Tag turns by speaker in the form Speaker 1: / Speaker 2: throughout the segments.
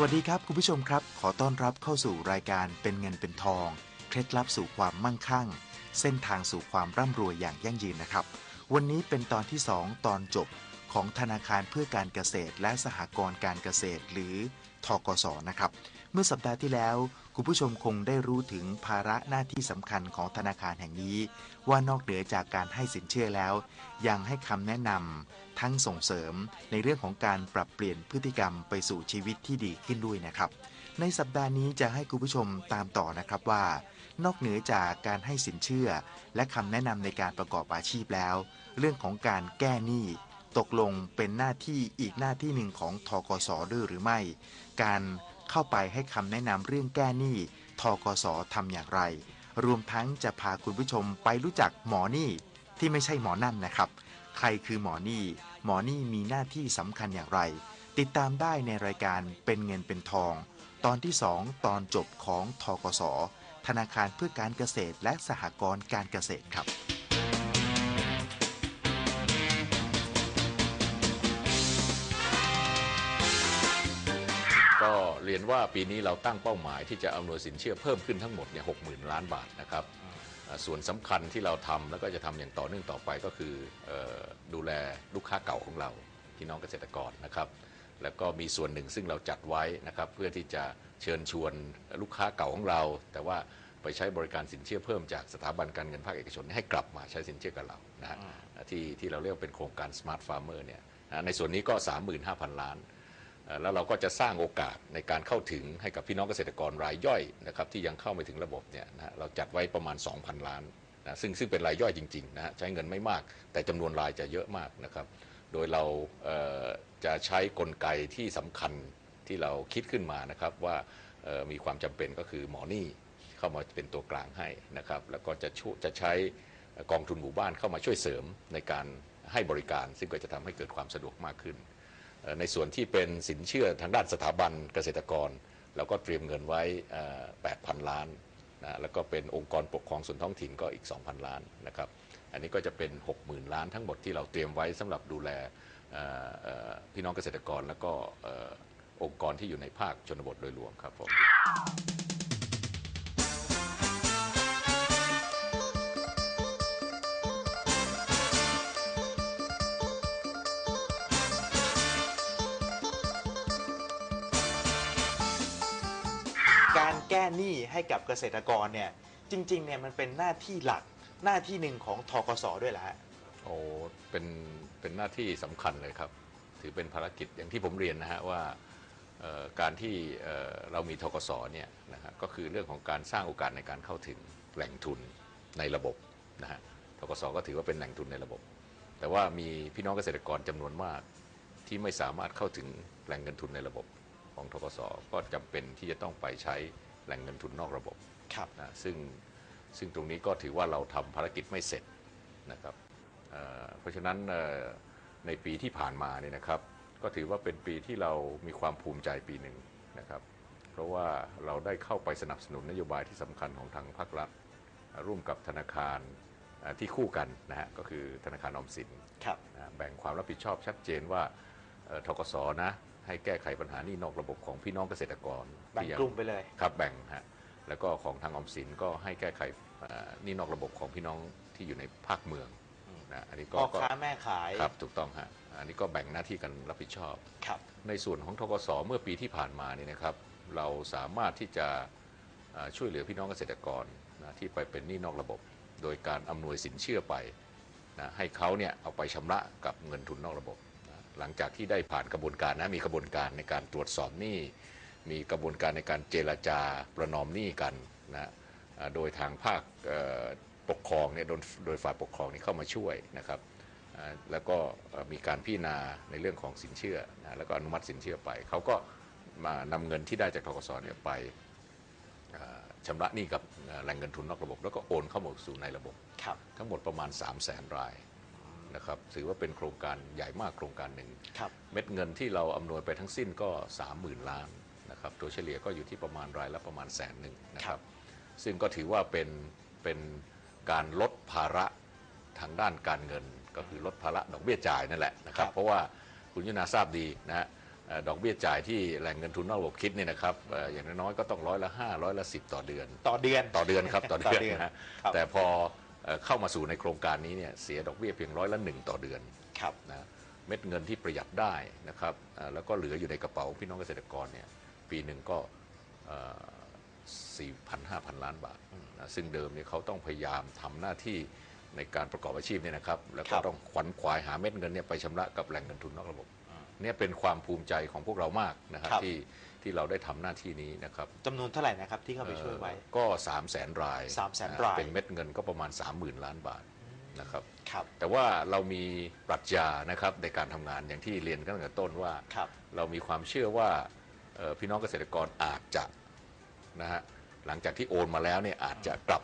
Speaker 1: วัสดีครับ คุณผู้ชมครับ ขอต้อนรับเข้าสู่รายการเป็นเงินเป็นทอง เคล็ดลับสู่ความมั่งคั่ง เส้นทางสู่ความร่ำรวยอย่างยั่งยืนนะครับ วันนี้เป็นตอนที่ 2 ตอนจบของธนาคารเพื่อการเกษตรและสหกรณ์การเกษตร หรือทกสนะครับ เมื่อสัปดาห์ที่แล้ว คุณผู้ชมคงได้รู้ถึงภาระหน้าที่สำคัญของธนาคารแห่งนี้ ว่านอกเหนือจากการให้สินเชื่อแล้ว ยังให้คำแนะนำทั้งส่งเสริมในเรื่องของการปรับเปลี่ยนพฤติกรรมไปสู่ชีวิตที่ดีขึ้นด้วยนะครับ ในสัปดาห์นี้จะให้คุณผู้ชมตามต่อนะครับว่า นอกเหนือจากการให้สินเชื่อ และคำแนะนำในการประกอบอาชีพแล้ว เรื่องของการแก้หนี้ตกลงเป็นหน้าที่อีกหน้าที่หนึ่งของทกสด้วยหรือไม่ การ เข้าไปให้คำแนะนำเรื่องแก้หนี้ทกสทำอย่างไร รวมทั้งจะพาคุณผู้ชมไปรู้จักหมอหนี้ที่ไม่ใช่หมอนั่นนะครับ ใครคือหมอหนี้หมอหนี้มีหน้าที่สำคัญอย่างไร ติดตามได้ในรายการเป็นเงินเป็นทอง ตอนที่ 2 ตอนจบของทกสธนาคารเพื่อการเกษตรและสหกรณ์การเกษตรครับ
Speaker 2: เรียนว่าปีนี้เราตั้งเป้าหมายที่จะอำนวยสินเชื่อเพิ่มขึ้นทั้งหมดเนี่ยหกหมื่นล้านบาทนะครับส่วนสำคัญที่เราทำแล้วก็จะทำอย่างต่อเนื่องต่อไปก็คืออดูแลลูกค้าเก่าของเราพี่น้องเกษตรกรนะครับแล้วก็มีส่วนหนึ่งซึ่งเราจัดไว้นะครับเพื่อที่จะเชิญชวนลูกค้าเก่าของเรา แต่ว่าไปใช้บริการสินเชื่อเพิ่มจากสถาบันการเงินภาคเอกชนให้กลับมาใช้สินเชื่อกับเรานะฮะที่ที่เราเรียกว่าเป็นโครงการ Smart Farmer เนี่ยนะในส่วนนี้ก็ 35,000 ล้าน แล้วเราก็จะสร้างโอกาสในการเข้าถึงให้กับพี่น้องเกษตรกรรายย่อยนะครับที่ยังเข้าไม่ถึงระบบเนี่ยนะเราจัดไว้ประมาณ 2,000 ล้านนะซึ่งซึ่งเป็นรายย่อยจริงๆนะฮะใช้เงินไม่มาก แต่จำนวนรายจะเยอะมากนะครับ โดยเราเจะใช้กลไกที่สำคัญที่เราคิดขึ้นมานะครับว่ามีความจำเป็นก็คือหมอนี้เข้ามาเป็นตัวกลางให้นะครับ แล้วก็จะช่วยจะใช้กองทุนหมู่บ้านเข้ามาช่วยเสริมในการให้บริการ ซึ่งก็จะทำให้เกิดความสะดวกมากขึ้น ในส่วนที่เป็นสินเชื่อทางด้านสถาบันเกษตรกรเราก็เตรียมเงินไว้ 8,000 ล้านนะแล้วก็เป็นองค์กรปกครองส่วนท้องถิ่นก็อีก 2,000 ล้านนะครับอันนี้ก็จะเป็น 60,000 ล้านทั้งหมดที่เราเตรียมไว้สำหรับดูแลพี่น้องเกษตรกร แล้วก็องค์กรที่อยู่ในภาคชนบทโดยรวมครับผม
Speaker 1: การแก้หนี้ให้กับเกษตรกรเนี่ยจริงๆเนี่ยมันเป็นหน้าที่หลักหน้าที่หนึ่งของทกสด้วยแหละฮะ
Speaker 2: โอ้เป็นเป็นหน้าที่สำคัญเลยครับ ถือเป็นภารกิจอย่างที่ผมเรียนนะฮะว่าเอ่อการที่เอ่อเรามีทกสเนี่ยนะฮะก็คือเรื่องของการสร้างโอกาสในการเข้าถึงแหล่งทุนในระบบนะฮะทกสก็ถือว่าเป็นแหล่งทุนในระบบ แต่ว่ามีพี่น้องเกษตรกรจำนวนมากที่ไม่สามารถเข้าถึงแหล่งเงินทุนในระบบ ของทกสก็จำเป็นที่จะต้องไปใช้แหล่งเงินทุนนอกระบบ
Speaker 1: ครับ
Speaker 2: นะซึ่งซึ่งตรงนี้ก็ถือว่าเราทำภารกิจไม่เสร็จนะครับเอ่อเพราะฉะนั้นเอ่อในปีที่ผ่านมาเนี่ยนะครับ ก็ถือว่าเป็นปีที่เรามีความภูมิใจปีหนึ่งนะครับ เพราะว่าเราได้เข้าไปสนับสนุนนโยบายที่สำคัญของทางภาครัฐเอ่อร่วมกับธนาคารเอ่อที่คู่กันนะฮะก็คือธนาคารออมสิน
Speaker 1: ครับ
Speaker 2: นะแบ่งความรับผิดชอบชัดเจนว่าเอ่อทกสนะ ให้แก้ไขปัญหานี่นอกระบบของพี่น้องเกษตรกร
Speaker 1: แบ่ง
Speaker 2: ที่ยัง
Speaker 1: กลุ่มไปเลย
Speaker 2: ครับแบ่งฮะแล้วก็ของทางออมสินก็ให้แก้ไขเอ่อหนี่นอกระบบของพี่น้องที่อยู่ในภาคเมืองนะอันนี้ก็
Speaker 1: พ่อ
Speaker 2: ก็
Speaker 1: ค้าแม่ขาย
Speaker 2: ครับถูกต้องฮะอันนี้ก็แบ่งหน้าที่กันรับผิดชอบ
Speaker 1: ครับ
Speaker 2: ในส่วนของทกสเมื่อปีที่ผ่านมานี่นะครับ เราสามารถที่จะเอ่อช่วยเหลือพี่น้องเกษตรกรนะที่ไปเป็นหนี้นอกระบบ โดยการอำนวยสินเชื่อไปนะให้เขาเนี่ยเอาไปชำระกับเงินทุนนอกระบบนะ หลังจากที่ได้ผ่านกระบวนการนะมีกระบวนการในการตรวจสอบหนี้ มีกระบวนการในการเจรจาประนอมหนี้กันนะอ่าโดยทางภาคเอ่อปกครองเนี่ยโดยโดยฝ่ายปกครองนี่เข้ามาช่วยนะครับอ่าแล้วก็เอ่อมีการพิจารณาในเรื่องของสินเชื่อนะแล้วก็อนุมัติสินเชื่อไป เขาก็มานำเงินที่ได้จากทกสเนี่ยไปอ่าชำระหนี้กับเอ่อแหล่งเงินทุนนอกระบบ แล้วก็โอนเข้ามาสู่ในระบบ
Speaker 1: ครับ
Speaker 2: ทั้งหมดประมาณ 3 0 0แสนราย นะครับถือว่าเป็นโครงการใหญ่มากโครงการหนึ่ง
Speaker 1: ครับ
Speaker 2: เม็ดเงินที่เราอำนวยไปทั้งสิ้นก็ 30,000 ล้านนะครับตัวเฉลี่ยก็อยู่ที่ประมาณรายละประมาณแสนหนึ่งนะครับ ซึ่งก็ถือว่าเป็นเป็นการลดภาระทางด้านการเงิน ก็คือลดภาระดอกเบี้ยจ่ายนั่นแหละนะครับ
Speaker 1: ครับ
Speaker 2: เพราะว่าคุณยุนาทราบดีนะฮะเอ่อดอกเบี้ยจ่ายที่แหล่งเงินทุนนอกระบบคิดเนี่ยนะครับเอ่ออย่างน้อยๆก็ต้องร้อยละ5ร้อยละ10 ต่อเดือน
Speaker 1: ต่อเดือน
Speaker 2: ต่อเดือนครับต่อ
Speaker 1: ต่อ
Speaker 2: เดือน
Speaker 1: เดือน
Speaker 2: นะฮะ
Speaker 1: ครับ
Speaker 2: แต่พอ เอ่อเข้ามาสู่ในโครงการนี้เนี่ยเสียดอกเบี้ยเพียงร้อยละหนึ่งต่อเดือน
Speaker 1: ครับ
Speaker 2: นะเม็ดเงินที่ประหยัดได้นะครับเอ่อแล้วก็เหลืออยู่ในกระเป๋าพี่น้องเกษตรกรเนี่ยปีหนึ่งก็สี่พันห้าพันล้านบาทนะซึ่งเดิมเนี่ยเขาต้องพยายามทำหน้าที่ในการประกอบอาชีพเนี่ยนะครับ แล้ว
Speaker 1: ค
Speaker 2: ก็
Speaker 1: รับ
Speaker 2: ต้องขวัญขวายหาเม็ดเงินเนี่ยไปชำระกับแหล่งเงินทุนนอกระบบ เนี่ยเป็นความภูมิใจของพวกเรามากนะครับ
Speaker 1: ครับ
Speaker 2: ที่ที่เราได้ทำหน้าที่นี้นะครับ
Speaker 1: จำนวนเท่าไหร่นะครับที่เข้าไปช่วยไว้
Speaker 2: เอ่อก็3 0 0แสนราย
Speaker 1: 300,000
Speaker 2: นะ
Speaker 1: ราย
Speaker 2: เป็นเม็ดเงินก็ประมาณ 30,000 ล้านบาทนะครับ
Speaker 1: ครับ
Speaker 2: แต่ว่าเรามีปรัชญานะครับในการทำงานอย่างที่เรียนกันตั้งแต่ต้นว่า
Speaker 1: ครับ
Speaker 2: เรามีความเชื่อว่าเอ่อพี่น้องเกษตรกรอาจจะนะฮะหลังจากที่โอนมาแล้วเนี่ยอาจจะกลับ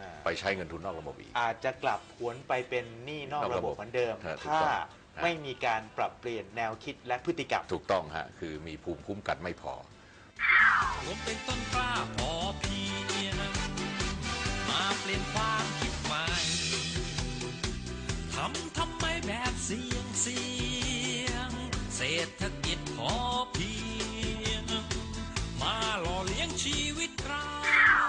Speaker 1: อ่า
Speaker 2: ไปใช้เงินทุนนอกระบบอีก
Speaker 1: อาจจะกลับหวนไปเป็นหนี้นอก
Speaker 2: นอก
Speaker 1: ระ
Speaker 2: ระ
Speaker 1: บ
Speaker 2: บบ
Speaker 1: เหมือนเดิม
Speaker 2: ฮะถูก
Speaker 1: ถ้า
Speaker 2: ต้องฮะ
Speaker 1: ไม่มีการปรับเปลี่ยนแนวคิดและพฤติกรรม
Speaker 2: ถูกต้องฮะคือมีภูมิคุ้มกันไม่พอ
Speaker 3: ผมเป็นต้นกล้าพอเพียงมาเปลี่ยนความคิดใหม่ทำทำไมแบบเสียงเสียง เศรษฐกิจพอเพียง มาหล่อเลี้ยงชีวิตเรา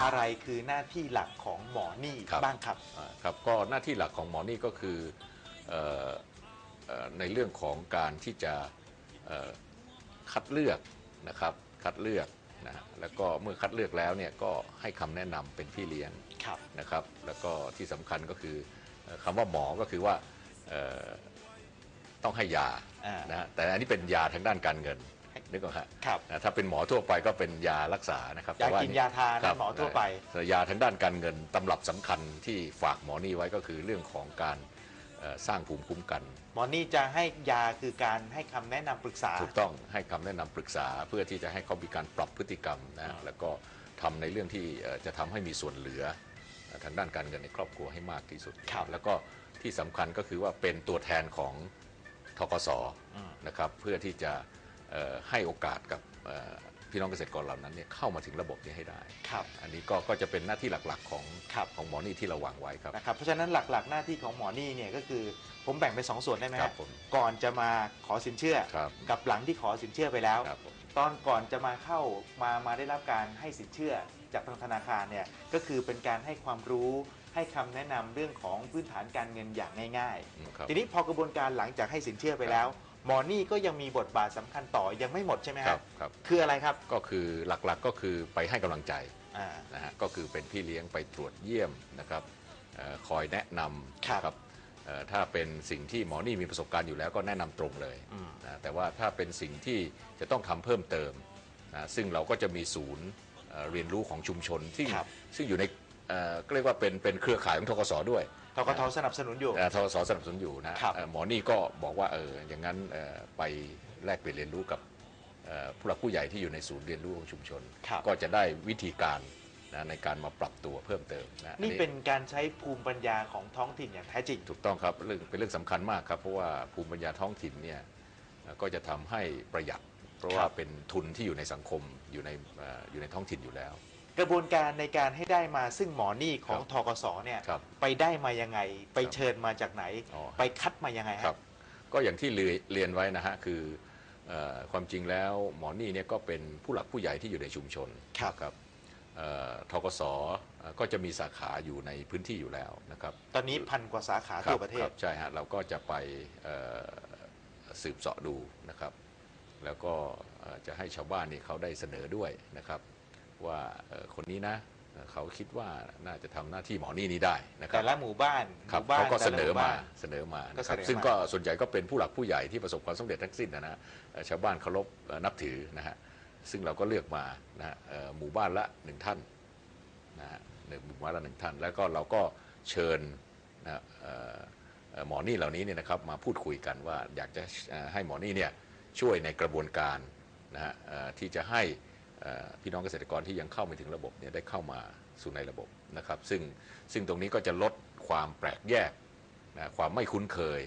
Speaker 1: อะไรคือหน้าที่หลักของหมอนี่
Speaker 2: ครับ
Speaker 1: บ้างครับ
Speaker 2: อ่าครับก็หน้าที่หลักของหมอนี่ก็คือเอ่อเอ่อ ในเรื่องของการที่จะเอ่อคัดเลือกนะครับคัดเลือกนะฮะแล้วก็เมื่อคัดเลือกแล้วเนี่ยก็ให้คำแนะนำเป็นพี่เลี้ยง
Speaker 1: ครับ
Speaker 2: นะครับ แล้วก็ที่สำคัญก็คือเอ่อคำว่าหมอก็คือว่าเอ่อต้องให้ยา
Speaker 1: อ่าน
Speaker 2: นะฮะแต่อันนี้เป็นยาทางด้านการเงินนึกออกฮะ
Speaker 1: ครับ
Speaker 2: นะถ้าเป็นหมอทั่วไปก็เป็นยารักษานะครับ
Speaker 1: ยา
Speaker 2: แต่ว่
Speaker 1: กินยาทาน
Speaker 2: ครั
Speaker 1: นะ
Speaker 2: บ
Speaker 1: หมอทั่วไป
Speaker 2: แต่ยาทางด้านการเงินตำรับสำคัญที่ฝากหมอนี่ไว้ก็คือเรื่องของการเอ่อ สร้างภูมิคุ้มกัน
Speaker 1: หมอนี่จะให้ยาคือการให้คำแนะนำปรึกษา
Speaker 2: ถูกต้องให้คำแนะนำปรึกษาเพื่อที่จะให้เขามีการปรับพฤติกรรมนะ
Speaker 1: อ่า
Speaker 2: แล้วก็ทำในเรื่องที่เอ่อจะทำให้มีส่วนเหลือเอ่อทางด้านการเงินในครอบครัวให้มากที่สุด
Speaker 1: ครับ
Speaker 2: แล้วก็ที่สำคัญก็คือว่าเป็นตัวแทนของทกส
Speaker 1: อืม
Speaker 2: นะครับเพื่อที่จะเอ่อให้โอกาสกับเอ่อ พี่น้องเกษตรกรเหล่านั้นเนี่ยเข้ามาถึงระบบนี้ให้ได้
Speaker 1: ครับ
Speaker 2: อันนี้ก็ก็จะเป็นหน้าที่หลักๆของ
Speaker 1: ครับ
Speaker 2: ของหมอนี่ที่เราวางไว้ครับ
Speaker 1: นะครับเพราะฉะนั้นหลักๆ หน้าที่ของหมอนี่เนี่ยก็คือผมแบ่งเป็นสองส่วนได้ไหม
Speaker 2: ค
Speaker 1: ฮะ
Speaker 2: รับผม
Speaker 1: ก่อนจะมาขอสินเชื่อ
Speaker 2: ครับ
Speaker 1: กับหลังที่ขอสินเชื่อไปแล้ว
Speaker 2: ครับผม
Speaker 1: ตอนก่อนจะมาเข้ามามาได้รับการให้สินเชื่อจากทางธนาคารเนี่ยก็คือเป็นการให้ความรู้ให้คำแนะนำเรื่องของพื้นฐานการเงินอย่างง่าย
Speaker 2: อืมครับ
Speaker 1: ๆ ทีนี้พอกระบวนการหลังจากให้สินเชื่อไปแล้ว หมอนี่ก็ยังมีบทบาทสำคัญต่อยังไม่หมดใช่ไหม
Speaker 2: ค
Speaker 1: ค
Speaker 2: รั
Speaker 1: รั
Speaker 2: บบครับ
Speaker 1: คืออะไรครับ
Speaker 2: ก็คือหลักๆก็คือไปให้กำลังใจ
Speaker 1: อ่า
Speaker 2: นะฮะก็คือเป็นพี่เลี้ยงไปตรวจเยี่ยมนะครับเออคอยแนะนำ
Speaker 1: ครับ
Speaker 2: นะเอ่อถ้าเป็นสิ่งที่หมอนี่มีประสบการณ์อยู่แล้วก็แนะนำตรงเลย
Speaker 1: อืม
Speaker 2: นะแต่ว่าถ้าเป็นสิ่งที่จะต้องทำเพิ่มเติมนะซึ่งเราก็จะมีศูนย์เอ่อเรียนรู้ของชุมชนที่
Speaker 1: ครับ
Speaker 2: ซึ่งอยู่ในเอ่อก็เรียกว่าเป็นเป็นเครือข่ายของทกสด้วย
Speaker 1: ทกทสนับสนุนอยู่
Speaker 2: เอ่อทกสสนับสนุนอยู่นะครับเอ่อหมอนี่ก็บอกว่าเอออย่างนั้นเอ่อไปแลกเปลี่ยนเรียนรู้กับเอ่อผู้หลักผู้ใหญ่ที่อยู่ในศูนย์เรียนรู้ของชุมชน
Speaker 1: ครับ
Speaker 2: ก็จะได้วิธีการนะในการมาปรับตัวเพิ่มเติมนะอั
Speaker 1: นี่เป็นการใช้ภูมิปัญญาของท้องถิ่นอย่างแท้จริง
Speaker 2: ถูกต้องครับเรื่องเป็นเรื่องสำคัญมากครับเพราะว่าภูมิปัญญาท้องถิ่นเนี่ยเอ่อก็จะทำให้ประหยัด เพราะว่า
Speaker 1: ครับ
Speaker 2: เป็นทุนที่อยู่ในสังคมอยู่ในเอ่ออยู่ในท้องถิ่นอยู่แล้ว
Speaker 1: กระบวนการในการให้ได้มาซึ่งหมอนี่ของ
Speaker 2: ครับ
Speaker 1: ทกสเนี่ย
Speaker 2: ครับ
Speaker 1: ไปได้มายังไง ไป
Speaker 2: ครับ
Speaker 1: เชิญมาจากไหน
Speaker 2: อ๋อ
Speaker 1: ไปคัดมายังไง
Speaker 2: ค
Speaker 1: ค
Speaker 2: รั
Speaker 1: รั
Speaker 2: บบก็อย่างที่เรียเรียนไว้นะฮะคือเอ่อความจริงแล้วหมอนี่เนี่ยก็เป็นผู้หลักผู้ใหญ่ที่อยู่ในชุมชน
Speaker 1: ครับ
Speaker 2: ครับเอ่อทกสเอ่อก็จะมีสาขาอยู่ในพื้นที่อยู่แล้วนะครับ
Speaker 1: ตอนนี้พันกว่าสาขา
Speaker 2: ครั
Speaker 1: ทั่
Speaker 2: บ
Speaker 1: วประเท
Speaker 2: ค
Speaker 1: ศ
Speaker 2: รับใช่ฮะเราก็จะไปเอ่อสืบเสาะดูนะครับ แล้วก็เอ่อจะให้ชาวบ้านนี่เขาได้เสนอด้วยนะครับ ว่าเอ่อคนนี้นะเอ่อเขาคิดว่าน่าจะทำหน้าที่หมอนี่นี้ได้นะครั
Speaker 1: แต่
Speaker 2: บ
Speaker 1: ละหมู่บ้าน
Speaker 2: ครับ
Speaker 1: หมู่บ้าน
Speaker 2: เขาก็เสนอ
Speaker 1: แต่ละห
Speaker 2: มา
Speaker 1: บ้น
Speaker 2: เสนอมา
Speaker 1: ก็
Speaker 2: นะครับ
Speaker 1: เสนอ
Speaker 2: ซึ่ง
Speaker 1: มา
Speaker 2: ก็ส่วนใหญ่ก็เป็นผู้หลักผู้ใหญ่ที่ประสบความสำเร็จทั้งสิ้นนะฮะเอ่อชาวบ้านเคารพเอ่อนับถือนะฮะซึ่งเราก็เลือกมานะฮะเอ่อหมู่บ้านละหนึ่งท่านนะฮะหนึ่งหมู่บ้านละหนึ่งท่าน แล้วก็เราก็เชิญนะฮะเอ่ออ่อหมอนี่เหล่านี้เนี่ยนะครับมาพูดคุยกันว่าอยากจะเอ่อให้หมอนี่เนี่ยช่วยในกระบวนการนะฮะเอ่อที่จะให้เอ่อ พี่น้องเกษตรกรที่ยังเข้าไม่ถึงระบบเนี่ยได้เข้ามาสู่ในระบบนะครับซึ่งซึ่งตรงนี้ก็จะลดความแปลกแยกนะความไม่คุ้นเคย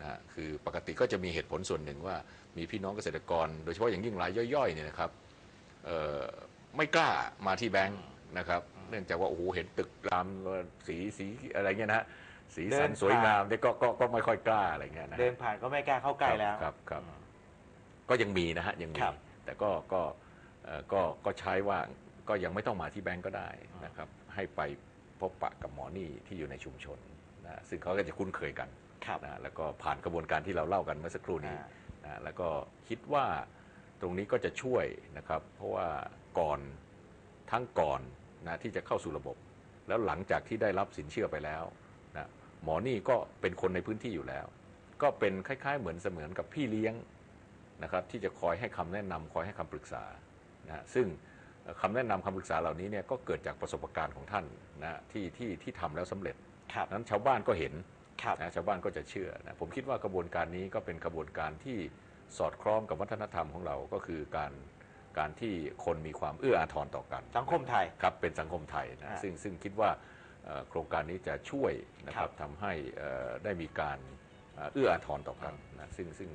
Speaker 2: นะฮะคือปกติก็จะมีเหตุผลส่วนหนึ่งว่ามีพี่น้องเกษตรกร โดยเฉพาะอย่างยิ่งรายย่อยๆเนี่ยนะครับเอ่อไม่กล้ามาที่แบงค์นะครับเนื่องจากว่าโอ้โหเห็นตึกรามสีสีอะไรเงี้ยนะฮะสีสัน
Speaker 1: เดิน
Speaker 2: สวย
Speaker 1: ผ่าน
Speaker 2: งามเนี่ยก็ก็ก็ไม่ค่อยกล้าอะไรเงี้ยนะฮะ
Speaker 1: เดินผ่านก็ไม่กล้าเข้าใกล้แล้ว
Speaker 2: ครับครับก็ยังมีนะฮะยังมี
Speaker 1: ครับ
Speaker 2: แต่ก็ก็เอ่อ ก็ก็ใช้ว่าก็ยังไม่ต้องมาที่แบงก์ก็ได้นะครับ ให้ไปพบปะกับหมอนี่ที่อยู่ในชุมชนนะซึ่งเขาก็จะคุ้นเคยกัน
Speaker 1: ครับ
Speaker 2: นะแล้วก็ผ่านกระบวนการที่เราเล่ากันเมื่อสักครู่นี้
Speaker 1: อ่า
Speaker 2: นะแล้วก็คิดว่าตรงนี้ก็จะช่วยนะครับ เพราะว่าก่อนทั้งก่อนนะที่จะเข้าสู่ระบบ แล้วหลังจากที่ได้รับสินเชื่อไปแล้วนะหมอนี่ก็เป็นคนในพื้นที่อยู่แล้ว ก็เป็นคล้าย ๆ เหมือนเสมือนกับพี่เลี้ยงนะครับ ที่จะคอยให้คำแนะนำคอยให้คำปรึกษา นะฮะซึ่งเอ่อคำแนะนำคำปรึกษาเหล่านี้เนี่ยก็เกิดจากประสบการณ์ของท่านนะที่ที่ที่ทำแล้วสำเร็จ
Speaker 1: ครับ
Speaker 2: นั้นชาวบ้านก็เห็น
Speaker 1: ครับ
Speaker 2: นะชาวบ้านก็จะเชื่อนะผมคิดว่ากระบวนการนี้ก็เป็นกระบวนการที่สอดคล้องกับวัฒนธรรมของเราก็คือการการที่คนมีความเอื้ออาทรต่อกัน
Speaker 1: สังคมไทย
Speaker 2: ครับเป็นสังคมไทยนะ
Speaker 1: อ่า
Speaker 2: ซึ่งซึ่งคิดว่าเอ่อโครงการนี้จะช่วยนะค
Speaker 1: ครั
Speaker 2: รับบทำให้เอ่อได้มีการเอ่อเอื้ออาทรต่อกันนะซึ่งซึ่ง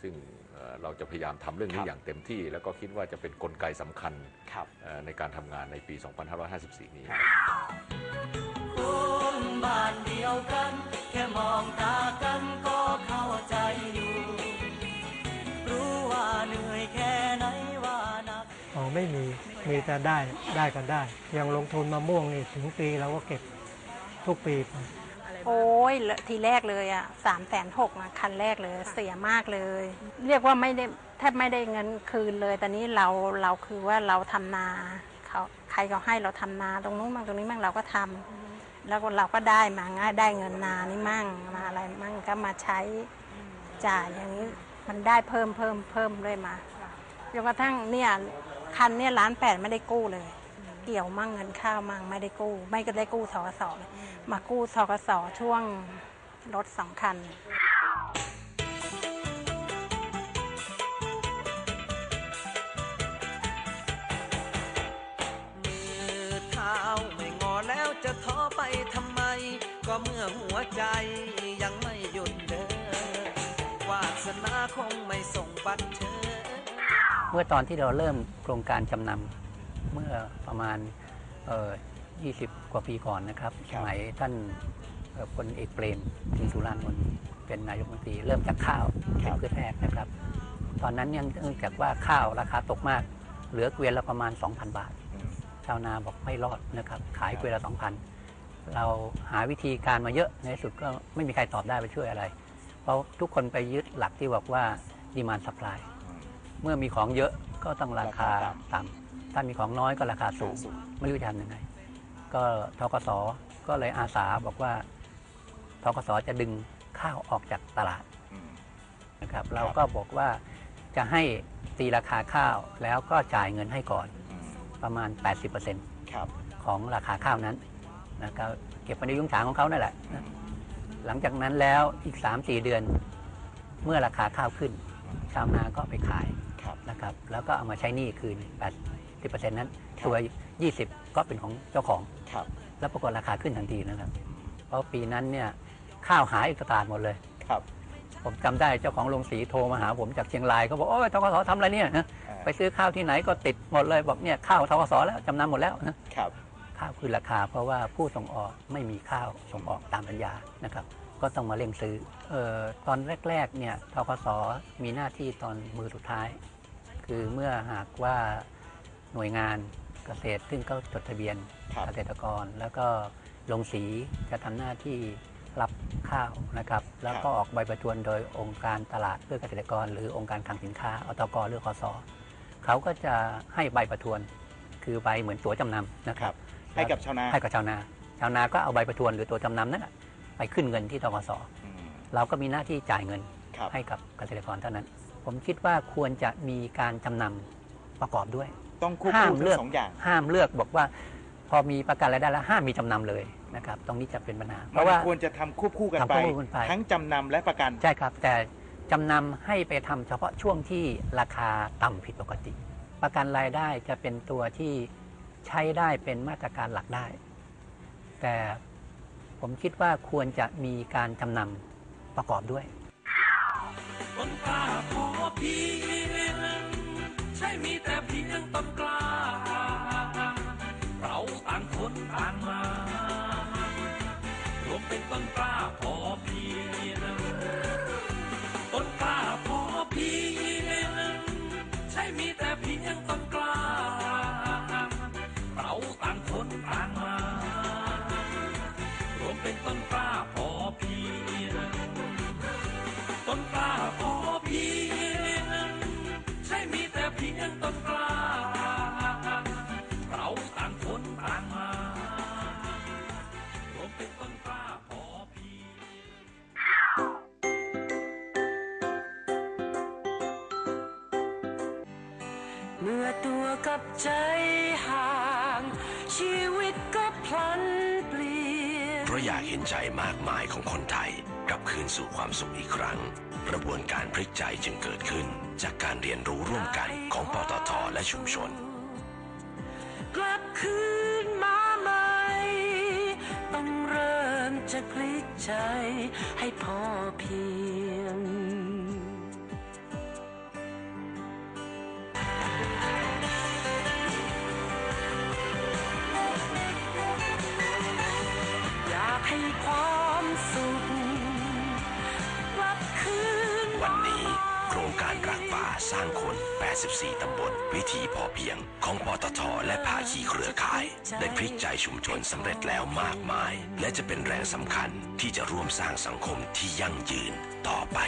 Speaker 2: ซึ่ง เอ่อเราจะพยายามทำเรื่องนี้อย่างเต็มที่ แล้วก็คิดว่าจะเป็นกลไกสำคัญ
Speaker 1: ครับ
Speaker 2: เอ่อในการทำงานในปี 2554 นี้
Speaker 3: คนบ้านเดียวกัน แค่มองตากันก็เข้าใจอยู่ รู้ว่าเหนื่อยแค่ไหนว่านัก
Speaker 4: อ๋อไม่มีมีแต่ได้ได้กันได้ อย่างลงทุนมะม่วงนี่ถึงปีเราก็เก็บทุกปีไป
Speaker 5: โอ้ยทีแรกเลยอะสามแสนหกนะคันแรกเลยเสียมากเลย เรียกว่าไม่ได้แทบไม่ได้เงินคืนเลย แต่นี้เราเราคือว่าเราทำนาเขาใครเขาให้เราทำนาตรงนู้นมั่งตรงนี้มั่งเราก็ทำแล้วก็เราก็ได้มาง่ายได้เงินนานี่มั่งมาอะไรมั่งก็มาใช้จ่ายอย่างนี้มันได้เพิ่มเพิ่มเพิ่มด้วยมาจนกระทั่งเนี่ยคันเนี่ยล้านแปดไม่ได้กู้เลย เกี่ยวมั่งเงินข้าวมั่งไม่ได้กู้ ไม่ก็ได้กู้ทกสเลย มากู้ทกสช่วงรถสองคัน
Speaker 3: มือเท้าไม่งอแล้วจะท้อไปทำไม ก็เมื่อหัวใจยังไม่หยุดเดินวาสนาคงไม่ส่งบัตรเชิญ
Speaker 6: เมื่อตอนที่เราเริ่มโครงการจำนำเมื่อประมาณเอ่อ 20 กว่าปีก่อนนะครับ
Speaker 1: ค
Speaker 6: ส
Speaker 1: รับ
Speaker 6: มัยท่านเอ่อพลเอกเปรมตินสุรานนท์เป็นนายกรัฐมนตรีเริ่มจากข้าวเป็นพืชแรกนะครับ ตอนนั้นเนี่ยเนื่องจากว่าข้าวราคาตกมาก เหลือเกวียนละประมาณ 2,000 บาท
Speaker 1: อืม
Speaker 6: ชาวนาบอกไม่รอดนะครับ ขายเกวียนละ 2,000 เราหาวิธีการมาเยอะในที่สุดก็ไม่มีใครตอบได้ไปช่วยอะไร เพราะทุกคนไปยึดหลักที่บอกว่าดีมานสป라이
Speaker 1: อืม
Speaker 6: เมื่อมีของเยอะก็ต้องราคา
Speaker 1: ราคาต่ำ
Speaker 6: ต่ำถ้ามีของน้อยก็ราคาสูง
Speaker 1: สูง
Speaker 6: ไม่รู้จะทำยังไง ก็ทกสก็เลยอาสาบอกว่าทกสจะดึงข้าวออกจากตลาด
Speaker 1: อืม
Speaker 6: นะครับ เราก็บอกว่าจะให้ตีราคาข้าวแล้วก็จ่ายเงินให้ก่อน
Speaker 1: อืม
Speaker 6: ประมาณ 80%
Speaker 1: ครับ
Speaker 6: ของราคาข้าวนั้นนะครับเก็บไว้ในยุ้งฉางของเขานั่นแหละนะหลังจากนั้นแล้วอีก 3-4 เดือน เมื่อราคาข้าวขึ้น ชาวนาก็ไปขาย
Speaker 1: ครับ
Speaker 6: นะครับ แล้วก็เอามาใช้หนี้คืน 80%นั้น
Speaker 1: ครับ
Speaker 6: ตัว 20 ก็เป็นของเจ้าของ
Speaker 1: ครับ
Speaker 6: แล้วปรากฏราคาขึ้นทันทีนะครับ เพราะปีนั้นเนี่ยข้าวหายตลาดหมดเลย
Speaker 1: ครับ
Speaker 6: ผมจำได้เจ้าของโรงสีโทรมาหาผมจากเชียงรายเขาบอกโอ้ยทกสทำอะไรเนี่ยนะ
Speaker 1: อ่า
Speaker 6: ไปซื้อข้าวที่ไหนก็ติดหมดเลยบอกเนี่ยข้าวทกสแล้วจำนำหมดแล้วนะ
Speaker 1: ครับ
Speaker 6: ข้าวขึ้นราคา เพราะว่าผู้ส่งออกไม่มีข้าวส่งออกตามสัญญานะครับ ก็ต้องมาเร่งซื้อเออตอนแรกๆเนี่ยทกสมีหน้าที่ตอนมือสุดท้าย คือเมื่อหากว่าหน่วยงาน เกษตร ซึ่งเขาจดทะเบียน
Speaker 1: ครับ
Speaker 6: เกษตรกร แล้วก็ลงสีจะทำหน้าที่รับข้าวนะครับ แล้วก็ออกใบประทวนโดยองค์การตลาดเพื่อเกษตรกร หรือองค์การคลังสินค้าอตกหรือคสเขาก็จะให้ใบประทวน คือใบเหมือนตั๋วจำนำนะค
Speaker 1: ครั
Speaker 6: รับ
Speaker 1: บ ให้กับชาวนา
Speaker 6: ให้กับชาวนา ชาวนาก็เอาใบประทวนหรือตัวจำนำนั้นน่ะไปขึ้นเงินที่ทกส
Speaker 1: อืม
Speaker 6: เราก็มีหน้าที่จ่ายเงิน
Speaker 1: ครับ
Speaker 6: ให้กับเกษตรกรเท่านั้น ผมคิดว่าควรจะมีการจำนำประกอบด้วย
Speaker 1: ต้องควบ
Speaker 6: ห้าม
Speaker 1: คู่ทั้
Speaker 6: เลือก
Speaker 1: งสองอย่าง
Speaker 6: ห้ามเลือกบอกว่า พอมีประกันรายได้แล้วห้ามมีจำนำเลยนะครับ ตรงนี้จะเป็นปัญหา เพ
Speaker 1: มัน
Speaker 6: ราะว่า
Speaker 1: ควรจะทำควบคู่กัน
Speaker 6: ทำ
Speaker 1: ไป
Speaker 6: ควบคู่กันไป
Speaker 1: ทั้งจำนำและประกัน
Speaker 6: ใช่ครับ แต่จำนำให้ไปทำเฉพาะช่วงที่ราคาต่ำผิดปกติ ประกันรายได้จะเป็นตัวที่ใช้ได้เป็นมาตรการหลักได้ แต่ผมคิดว่าควรจะมีการจำนำประกอบด้วย
Speaker 7: ต้นกล้าพอเพียง ใช่มีแต่เพียงต้นกล้า เราต่างคนต่างมา ใจ
Speaker 8: มากมายของคนไทยกลับคืนสู่ความสุขอีกครั้ง กระบวนการพลิกใจจึงเกิดขึ้น จากการเรียนรู้ร่วมกันของปตทและชุมชน
Speaker 9: กลับคืนมาใหม่ต้องเริ่มจะพลิกใจให้พอเพียง ส
Speaker 8: ร้างคน 84 ตำบล วิถีพอเพียง ของปตทและภาคีเครือข่าย ได้พลิกใจชุมชนสำเร็จแล้วมากมาย และจะเป็นแรงสำคัญที่จะร่วมสร้างสังคมที่ยั่งยืนต่อไป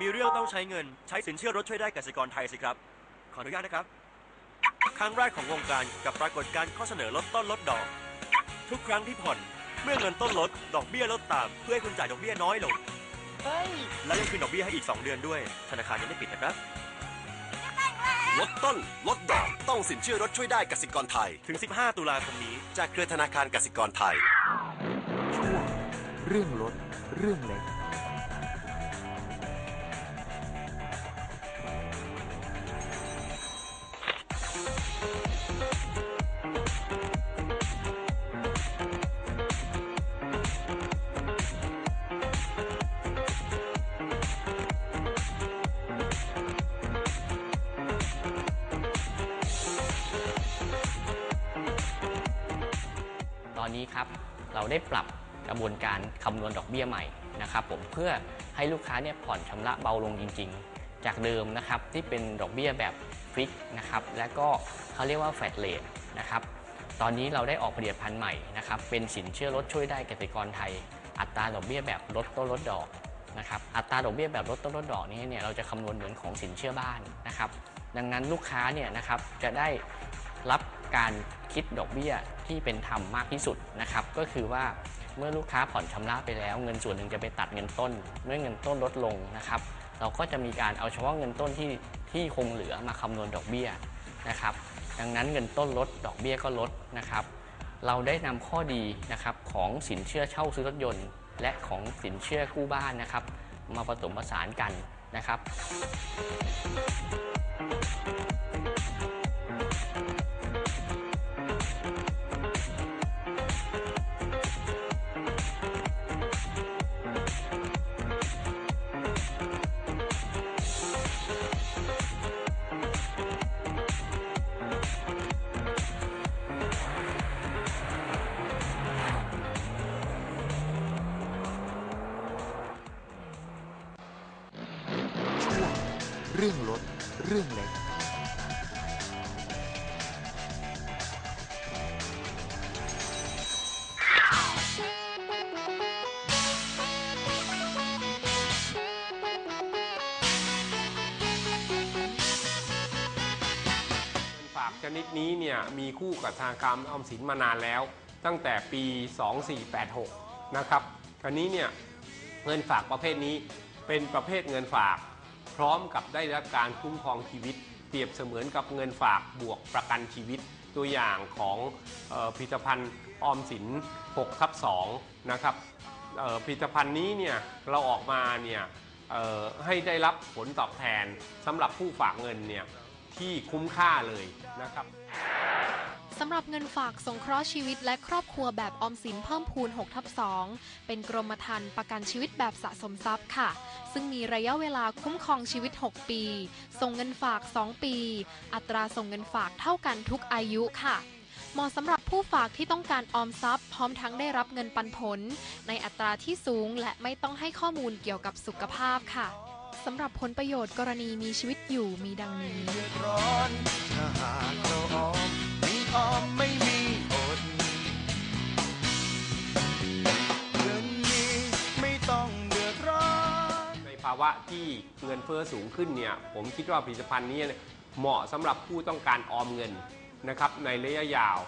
Speaker 10: มีเรื่องต้องใช้เงินใช้สินเชื่อรถช่วยได้กสิกรไทยสิครับ ขออนุญาตนะครับ ครั้งแรกของวงการกับปรากฏการณ์ข้อเสนอลดต้นลดดอก ทุกครั้งที่ผ่อน เมื่อเงินต้นลด ดอกเบี้ยลดตาม เพื่อให้คุณจ่ายดอกเบี้ยน้อยลง เฮ้ย และยังคืนดอกเบี้ยให้อีก 2 เดือนด้วย ธนาคารยังไม่ปิดนะครับ
Speaker 11: ลดต้น ลดดอก ต้องสินเชื่อรถช่วยได้กสิกรไทย
Speaker 10: ถึง 15 ตุลาคมนี้
Speaker 11: จากเครือธนาคารกสิกรไทย
Speaker 1: ช่วงเรื่องรถเรื่องเล็ก
Speaker 12: บวนการคำนวณดอกเบี้ยใหม่นะครับผมเพื่อให้ลูกค้าเนี่ยผ่อนชำระเบาลงจริง ๆ จากเดิมนะครับที่เป็นดอกเบี้ยแบบฟิกนะครับและก็เขาเรียกว่าแฟดเลทนะครับตอนนี้เราได้ออกผลิตภัณฑ์ใหม่นะครับเป็นสินเชื่อลดช่วยได้เกษตรกรไทย อัตราดอกเบี้ยแบบลดต้นลดดอกนะครับอัตราดอกเบี้ยแบบลดต้นลดดอกนี้เนี่ยเราจะคำนวณเหมือนของสินเชื่อบ้านนะครับดังนั้นลูกค้าเนี่ยนะครับจะได้รับการคิดดอกเบี้ยที่เป็นธรรมมากที่สุดนะครับก็คือว่า เมื่อลูกค้าผ่อนชำระไปแล้ว เงินส่วนหนึ่งจะไปตัดเงินต้น เมื่อเงินต้นลดลงนะครับ เราก็จะมีการเอาเฉพาะเงินต้นที่ที่คงเหลือมาคำนวณดอกเบี้ยนะครับ ดังนั้นเงินต้นลดดอกเบี้ยก็ลดนะครับ เราได้นำข้อดีนะครับของสินเชื่อเช่าซื้อรถยนต์ และของสินเชื่อกู้บ้านนะครับ มาผสมผสานกันนะครับ
Speaker 1: เรื่องรถเรื่องเล็ก
Speaker 13: ฝากชนิดนี้เนี่ยมีคู่กับธนาคารออมสินมานานแล้ว ตั้งแต่ปี 2486 นะครับ คราวนี้เนี่ยเงินฝากประเภทนี้เป็นประเภทเงินฝาก ร้อมกับได้รับการคุ้มครองชีวิต เปรียบเสมือนกับเงินฝากบวกประกันชีวิต ตัวอย่างของเอ่อผลิตภัณฑ์ออมสิน6ทับ2นะครับผลิตภัณฑ์นี้เนี่ยเราออกมาเนี่ยให้ได้รับผลตอบแทนสำหรับผู้ฝากเงินเนี่ยที่คุ้มค่าเลยนะครับ
Speaker 14: สำหรับเงินฝากสงเคราะห์ชีวิตและครอบครัวแบบออมสินเพิ่มพูน6ทับ2เป็นกรมธรรม์ประกันชีวิตแบบสะสมทรัพย์ค่ะ ซึ่งมีระยะเวลาคุ้มครองชีวิต 6 ปี ส่งเงินฝาก 2 ปี อัตราส่งเงินฝากเท่ากันทุกอายุค่ะเหมาะสำหรับผู้ฝากที่ต้องการออมทรัพย์ พร้อมทั้งได้รับเงินปันผล ในอัตราที่สูงและไม่ต้องให้ข้อมูลเกี่ยวกับสุขภาพค่ะสำหรับผลประโยชน์กรณีมีชีวิตอยู่มีดังนี้
Speaker 3: ร้ ออมไม่มีอดเงินมีไม่ต้องเดือดร้อน
Speaker 13: ในภาวะที่เงินเฟ้อสูงขึ้นเนี่ยผมคิดว่าผลิตภัณฑ์นี้เนี่ยเหมาะสำหรับผู้ต้องการออมเงินนะครับในระยะยาว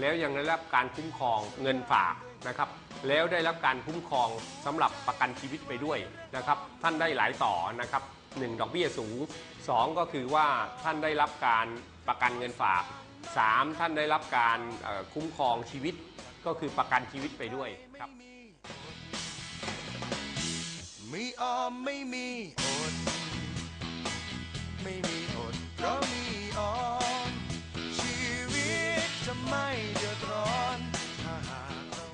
Speaker 13: แล้วยังได้รับการคุ้มครองเงินฝากนะครับ แล้วได้รับการคุ้มครองสำหรับประกันชีวิตไปด้วยนะครับ ท่านได้หลายต่อนะครับหนึ่งดอกเบี้ยสูงสองก็คือว่าท่านได้รับการประกันเงินฝาก สามท่านได้รับการเอ่อคุ้มครองชีวิตก็คือประกันชีวิตไปด้วยครับ
Speaker 3: มีออมไม่มีอดไม่มีอดเพราะมีออมชีวิตจะไม่เดือดร้อนถ้าหากเรา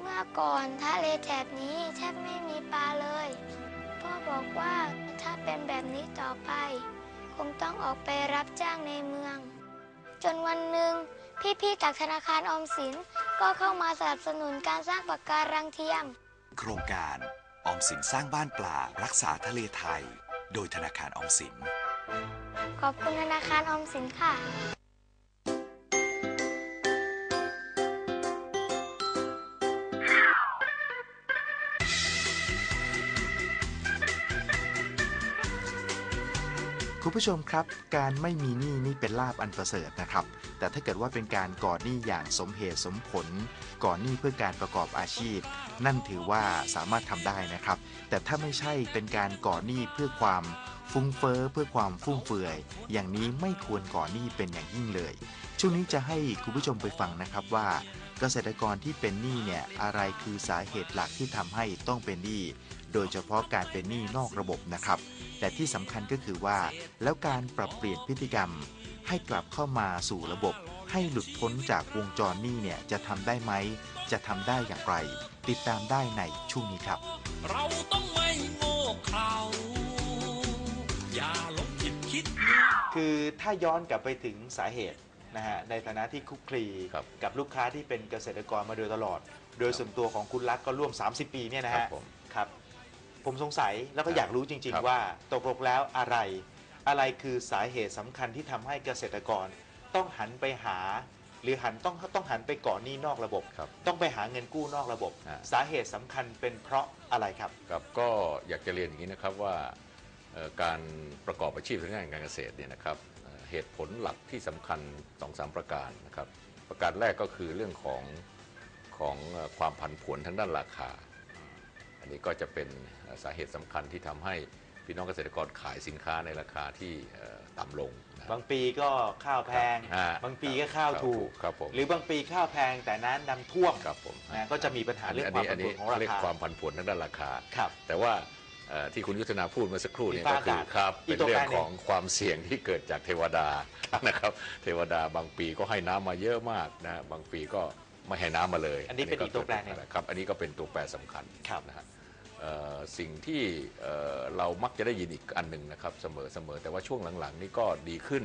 Speaker 15: เมื่อก่อนทะเลแถบนี้แทบไม่มีปลาเลย พ่อบอกว่าถ้าเป็นแบบนี้ต่อไป คงต้องออกไปรับจ้างในเมือง จนวันหนึ่งพี่ๆจากธนาคารออมสินก็เข้ามาสนับสนุนการสร้างปะการังเทียม
Speaker 8: โครงการออมสินสร้างบ้านปลารักษาทะเลไทย โดยธนาคารออมสิน
Speaker 15: ขอบคุณธนาคารออมสินค่ะ
Speaker 1: คุณผู้ชมครับ การไม่มีหนี้นี่เป็นลาบอันประเสริฐนะครับ แต่ถ้าเกิดว่าเป็นการก่อหนี้อย่างสมเหตุสมผล ก่อหนี้เพื่อการประกอบอาชีพ นั่นถือว่าสามารถทำได้นะครับ แต่ถ้าไม่ใช่เป็นการก่อหนี้เพื่อความฟุ้งเฟ้อเพื่อความฟุ่มเฟือย อย่างนี้ไม่ควรก่อหนี้เป็นอย่างยิ่งเลย ช่วงนี้จะให้คุณผู้ชมไปฟังนะครับว่า เกษตรกรที่เป็นหนี้เนี่ยอะไรคือสาเหตุหลักที่ทำให้ต้องเป็นหนี้ โดยเฉพาะการเป็นหนี้นอกระบบนะครับ แต่ที่สำคัญก็คือว่า แล้วการปรับเปลี่ยนพฤติกรรม ให้กลับเข้ามาสู่ระบบ ให้หลุดพ้นจากวงจรหนี้เนี่ยจะทำได้ไหม จะทำได้อย่างไร ติดตามได้ในช่วงนี้ครับ
Speaker 7: เราต้องไม่โง่เขลาอย่าหลงผิดคิด
Speaker 1: คือถ้าย้อนกลับไปถึงสาเหตุนะฮะในฐานะที่คุกคลีกับลูกค้าที่เป็นเกษตรกรมาโดยตลอด โดยส่วนตัวของคุณรักก็ร่วม 30 ปีเนี่ยนะ
Speaker 2: ครั
Speaker 1: ฮะ
Speaker 2: บผม
Speaker 1: ครับ ผมสงสัยแล้วก็อยากรู้จริง
Speaker 2: ครับ
Speaker 1: ๆว่าตกลงแล้วอะไร อะไรคือสาเหตุสำคัญที่ทำให้เกษตรกร ต้องหันไปหา หรือหันต้องต้องหันไปก่อนหนี้นอกระบบต้องไปหาเงินกู้นอกระบบสาเหตุสำคัญเป็นเพราะอะไรครับ
Speaker 2: ครับก็อยากจะเรียนอย่างนี้นะครับว่าเอ่อการประกอบอาชีพทางด้านการเกษตรเนี่ยนะครับเอ่อเหตุผลหลักที่สำคัญ2อสาประการนะครับ ประการแรกก็คือเรื่องของของเอ่อความผันผวนทางด้านราคา อันนี้ก็จะเป็นเอ่อสาเหตุสำคัญที่ทำให้พี่น้องเกษตรกรขายสินค้าในราคาที่เอ่อต่ำลงนะ
Speaker 1: บางปีก็ข้าวแพง
Speaker 2: อ่า
Speaker 1: บางปีก็ข้าวถูก
Speaker 2: ครับผม
Speaker 1: หรือบางปีข้าวแพงแต่นั้นนำท่วม
Speaker 2: ครับผม
Speaker 1: นะก็จะมีปัญหาเรื่องความผันผวนของรา
Speaker 2: เรียก
Speaker 1: คา
Speaker 2: ความผันผวนทางด้านราคา
Speaker 1: ครับ
Speaker 2: แต่ว่าเอ่อที่คุณยุทธนาพูดเมื่อสักครู่เนี่ย
Speaker 1: มี
Speaker 2: ก็
Speaker 1: ฟ้า
Speaker 2: คือ
Speaker 1: อากาศ
Speaker 2: ครับ
Speaker 1: อี
Speaker 2: เป็น
Speaker 1: กตัว
Speaker 2: เรื่อ
Speaker 1: แป
Speaker 2: ง
Speaker 1: รหนึ่ง
Speaker 2: ของความเสี่ยงที่เกิดจากเทวดานะครับ เทวดาบางปีก็ให้น้ำมาเยอะมากนะบางปีก็ไม่ให้น้ำมาเลย
Speaker 1: อันนี้เป็นอีกตัวแปรหนึ่ง
Speaker 2: ครับ อันนี้ก็เป็นตัวแปรสำคัญ
Speaker 1: ครับ
Speaker 2: นะฮะเอ่อ สิ่งที่เอ่อเรามักจะได้ยินอีกอันหนึ่งนะครับเสมอเสมอแต่ว่าช่วงหลังๆ นี้ก็ดีขึ้น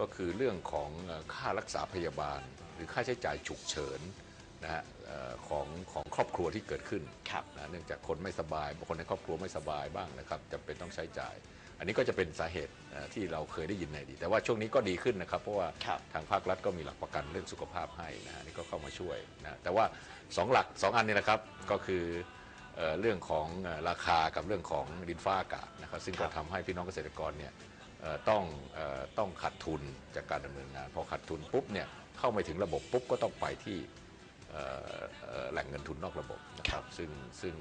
Speaker 2: ก็คือเรื่องของเอ่อค่ารักษาพยาบาล หรือค่าใช้จ่ายฉุกเฉินนะฮะเอ่อของของครอบครัวที่เกิดขึ้นนะเนื่องจากคนไม่สบายบางคนในครอบครัวไม่สบายบ้างนะครับจำเป็นต้องใช้จ่าย อันนี้ก็จะเป็นสาเหตุเอ่อที่เราเคยได้ยินในอดีตแต่ว่าช่วงนี้ก็ดีขึ้นนะครับ เพราะว่าทางภาครัฐก็มีหลักประกันเรื่องสุขภาพให้นะฮะนี่ก็เข้ามาช่วยนะแต่ว่าสองหลักสองอันนี้นะครับก็คือ เอ่อเรื่องของเอ่อราคากับเรื่องของดินฟ้าอากาศนะครับ ซึ่งก็ทำให้พี่น้องเกษตรกรเนี่ยเอ่อต้องเอ่อต้องขาดทุนจากการดำเนินงาน พอขาดทุนปุ๊บเนี่ยเข้าไม่ถึงระบบปุ๊บก็ต้องไปที่เอ่เอ่อเอ่อแหล่งเงินทุนนอกระบบนะครับซึ่งซึ่ง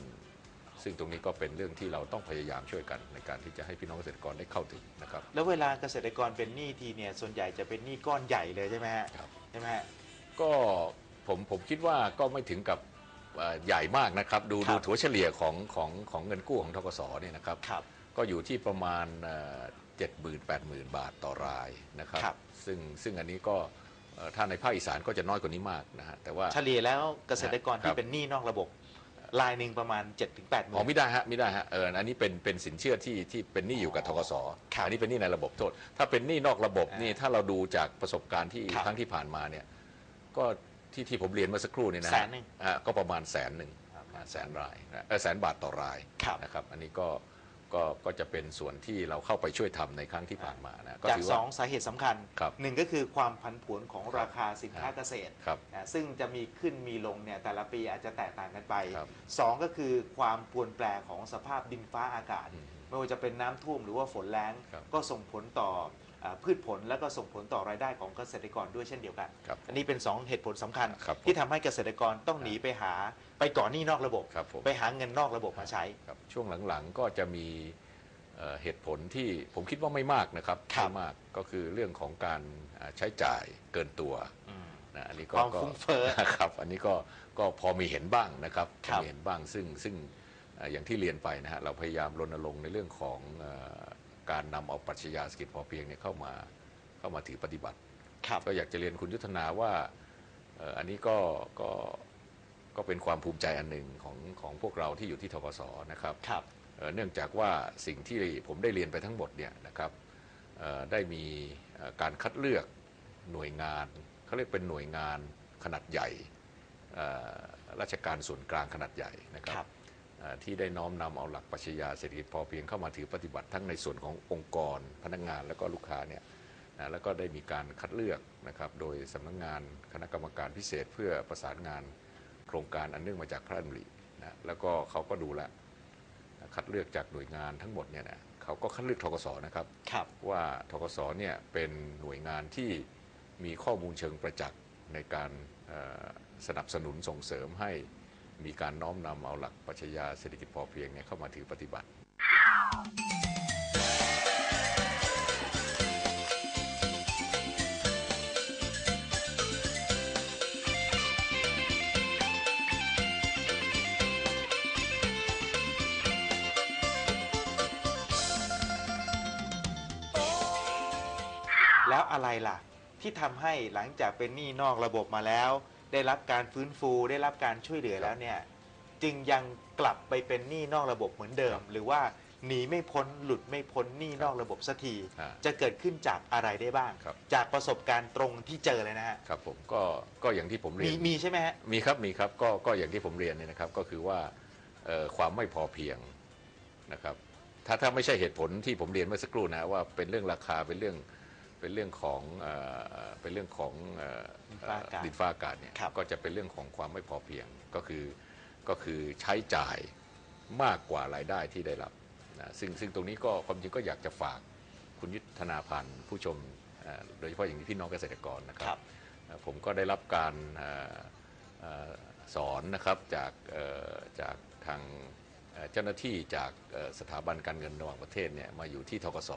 Speaker 2: ซึ่งตรงนี้ก็เป็นเรื่องที่เราต้องพยายามช่วยกันในการที่จะให้พี่น้องเกษตรกรได้เข้าถึงนะครับ
Speaker 1: แล้วเวลาเกษตรกรเป็นหนี้ทีเนี่ยส่วนใหญ่จะเป็นหนี้ก้อนใหญ่เลยใช่ไหมฮะใช่ไหมฮะ
Speaker 2: ก็ผมผมคิดว่าก็ไม่ถึงกับเอ่อ ใหญ่มากนะครับ ดูดูถัวเฉลี่ยของของของเงินกู้ของทกสเนี่ยนะครับก็อยู่ที่ประมาณเจ็ดหมื่นแปดหมื่นบาทต่อรายนะครับ
Speaker 1: ครับ
Speaker 2: ซึ่งซึ่งอันนี้ก็เอ่อถ้าในภาคอีสานก็จะน้อยกว่านี้มากนะฮะแต่ว่า
Speaker 1: เฉลี่ยแล้วเกษตรกร
Speaker 2: ค
Speaker 1: ที่
Speaker 2: บ
Speaker 1: เป็นหนี้นอกระบบรายหนึ่งประมาณ7-8หมื่
Speaker 2: อ๋อน ไม่ได้ฮะไม่ได้ฮะเอออันนี้เป็นเป็นสินเชื่อที่ที่เป็นหนี้อยู่กับทกสอันนี้เป็นหนี้ในระบบโทษ ถ้าเป็นหนี้นอกระบบนี่ถ้าเราดูจากประสบการณ์ที่ครั้งที่ผ่านมาเนี่ยก็ ที่ที่ผมเรียนเมื่อสักครู่นี่นะฮะ
Speaker 1: แสนหนึ่ง
Speaker 2: อ่าก็ประมาณแสนหนึ่งอ่าแสนรายนะเออแสนบาทต่อรายนะครับ อันนี้ก็ก็ก็จะเป็นส่วนที่เราเข้าไปช่วยทำในครั้งที่ผ่านมานะก็
Speaker 1: จาก
Speaker 2: ถื
Speaker 1: ส
Speaker 2: ว่า
Speaker 1: องสาเหตุสำคัญ
Speaker 2: ครับ
Speaker 1: หนึ่งก็คือความผันผวนของราคาสินค้าเกษตร
Speaker 2: ครับ
Speaker 1: นะซึ่งจะมีขึ้นมีลงเนี่ยแต่ละปีอาจจะแตกต่างกันไปสองก็คือความปรวนแปรของสภาพดินฟ้าอากาศไม่ว่าจะเป็นน้ำท่วมหรือว่าฝนแล้งก็ส่งผลต่ออ่า พืชผลแล้วก็ส่งผลต่อรายได้ของเกษตรกรด้วยเช่นเดียวกันอันนี้เป็น 2 เหตุผลสำคัญที่ทำให้เกษตรกรต้องหนีไปหาไปก่อนหนี้นอกระบบไปหาเงินนอกระบบมาใช้
Speaker 2: ครับช่วงหลังๆก็จะมีเอ่อเหตุผลที่ผมคิดว่าไม่มากนะครับไม่มากก็คือเรื่องของการอ่าใช้จ่ายเกินตัวนะอันนี้ก็
Speaker 1: ความ
Speaker 2: ก็
Speaker 1: ฟุ้งเฟ้อ
Speaker 2: ครับอันนี้ก็ก็พอมีเห็นบ้างนะครับพอมีเห็นบ้างซึ่งซึ่งเอ่ออย่างที่เรียนไปนะฮะเราพยายามรณรงค์ในเรื่องของเอ่อ การนำเอาปรัชญาเศรษฐกิจพอเพียงเนี่ยเข้ามาเข้ามาถือปฏิบัติก็อยากจะเรียนคุณยุทธนาว่าเอ่ออันนี้ก็ก็ก็เป็นความภูมิใจอันหนึ่งของของพวกเราที่อยู่ที่ทกศนะครับ เอ่อเนื่องจากว่าสิ่งที่ผมได้เรียนไปทั้งหมดเนี่ยนะครับเอ่อได้มีเอ่อการคัดเลือกหน่วยงานเขาเรียกเป็นหน่วยงานขนาดใหญ่เอ่อราชการส่วนกลางขนาดใหญ่นะครับเอ่อ ที่ได้น้อมนำเอาหลักปรัชญาเศรษฐกิจพอเพียงเข้ามาถือปฏิบัติทั้งในส่วนขององค์กร พนักงานและก็ลูกค้าเนี่ยนะแล้วก็ได้มีการคัดเลือกนะครับโดยสำนักงานคณะกรรมการพิเศษเพื่อประสานงานโครงการอันเนื่องมาจากพระราชดำรินะแล้วก็เขาก็ดูแลวคัดเลือกจากหน่วยงานทั้งหมดเนี่ยนะเขาก็คัดเลือกทกศนะครับว่าทกศเนี่ยเป็นหน่วยงานที่มีข้อมูลเชิงประจักษ์ในการเอ่อสนับสนุนส่งเสริมให้ มีการน้อมนำเอาหลักปรัชญาเศรษฐกิจพอเพียงเนี่ยเข้ามาถือปฏิบัติ
Speaker 1: แล้วอะไรล่ะ ที่ทำให้หลังจากเป็นหนี้นอกระบบมาแล้ว ได้รับการฟื้นฟูได้รับการช่วยเหลือแล้วเนี่ยจึงยังกลับไปเป็นหนี้นอกระบบเหมือนเดิม หรือว่าหนีไม่พ้นหลุดไม่พ้นหนี้นอกระบบสักทีจะเกิดขึ้นจากอะไรได้บ้างจากประสบการณ์ตรงที่เจอเลยนะฮะ
Speaker 2: ครับผมก็ก็อย่างที่ผมเรีย
Speaker 1: มี
Speaker 2: น
Speaker 1: มีใช่ไหมฮะ
Speaker 2: มีครับมีครับก็ก็อย่างที่ผมเรียนเนี่ยนะครับก็คือว่าเอ่อความไม่พอเพียงนะครับถ้าถ้าไม่ใช่เหตุผลที่ผมเรียนเมื่อสักครู่นะฮะว่าเป็นเรื่องราคาเป็นเรื่อง เป็นเรื่องของเอ่อเป็นเรื่องของเอ่อ
Speaker 1: ดินฟ้าอากาศ
Speaker 2: ดินฟ้าอากาศเนี่ยก็จะเป็นเรื่องของความไม่พอเพียงก็คือก็คือใช้จ่ายมากกว่ารายได้ที่ได้รับนะซึ่งซึ่งตรงนี้ก็ความจริงก็อยากจะฝากคุณยุทธนาพันธ์ผู้ชมเอ่อโดยเฉพาะอย่างที่พี่น้องเกษตรกรนะครับ เอ่อผมก็ได้รับการเอ่อเอ่อสอนนะครับจากเอ่อจากทางเอ่อเจ้าหน้าที่จากเอ่อสถาบันการเงินระหว่างประเทศเนี่ยมาอยู่ที่ทกส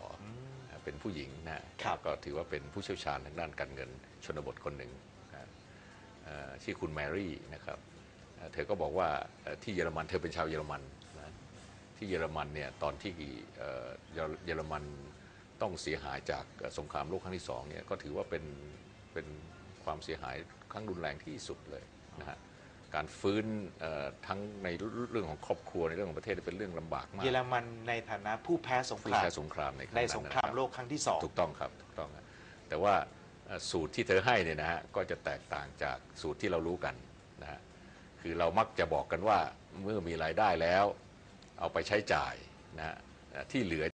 Speaker 2: เป็นผู้หญิงนะก็ถือว่าเป็นผู้เชี่ยวชาญทางด้านการเงินชนบทคนหนึ่งนะเอ่อชื่อคุณแมรี่นะครับเอ่อเธอก็บอกว่าเอ่อที่เยอรมันเธอเป็นชาวเยอรมันนะที่เยอรมันเนี่ยตอนที่เอ่อเยอรเยอรมันต้องเสียหายจากเอ่อสงครามโลกครั้งที่สองเนี่ยก็ถือว่าเป็นเป็นความเสียหายครั้งรุนแรงที่สุดเลยนะฮะ การฟื้นเอ่อทั้งในเรื่องของครอบครัวในเรื่องของประเทศเป็นเรื่องลำบากมาก
Speaker 1: เยอรมันในฐานะผู้แพ้สงค
Speaker 2: ผู้
Speaker 1: ราม
Speaker 2: แพ้สงครามในครั้ง
Speaker 1: ใน
Speaker 2: นั้น
Speaker 1: สงคราม
Speaker 2: นะบ
Speaker 1: โลกครั้งที่สอง
Speaker 2: ถูกต้องครับถูกต้องครับแต่ว่าเอ่อสูตรที่เธอให้เนี่ยนะฮะก็จะแตกต่างจากสูตรที่เรารู้กันนะฮะคือเรามักจะบอกกันว่าเมื่อมีรายได้แล้ว เอาไปใช้จ่ายนะฮะเอ่อที่เหลือ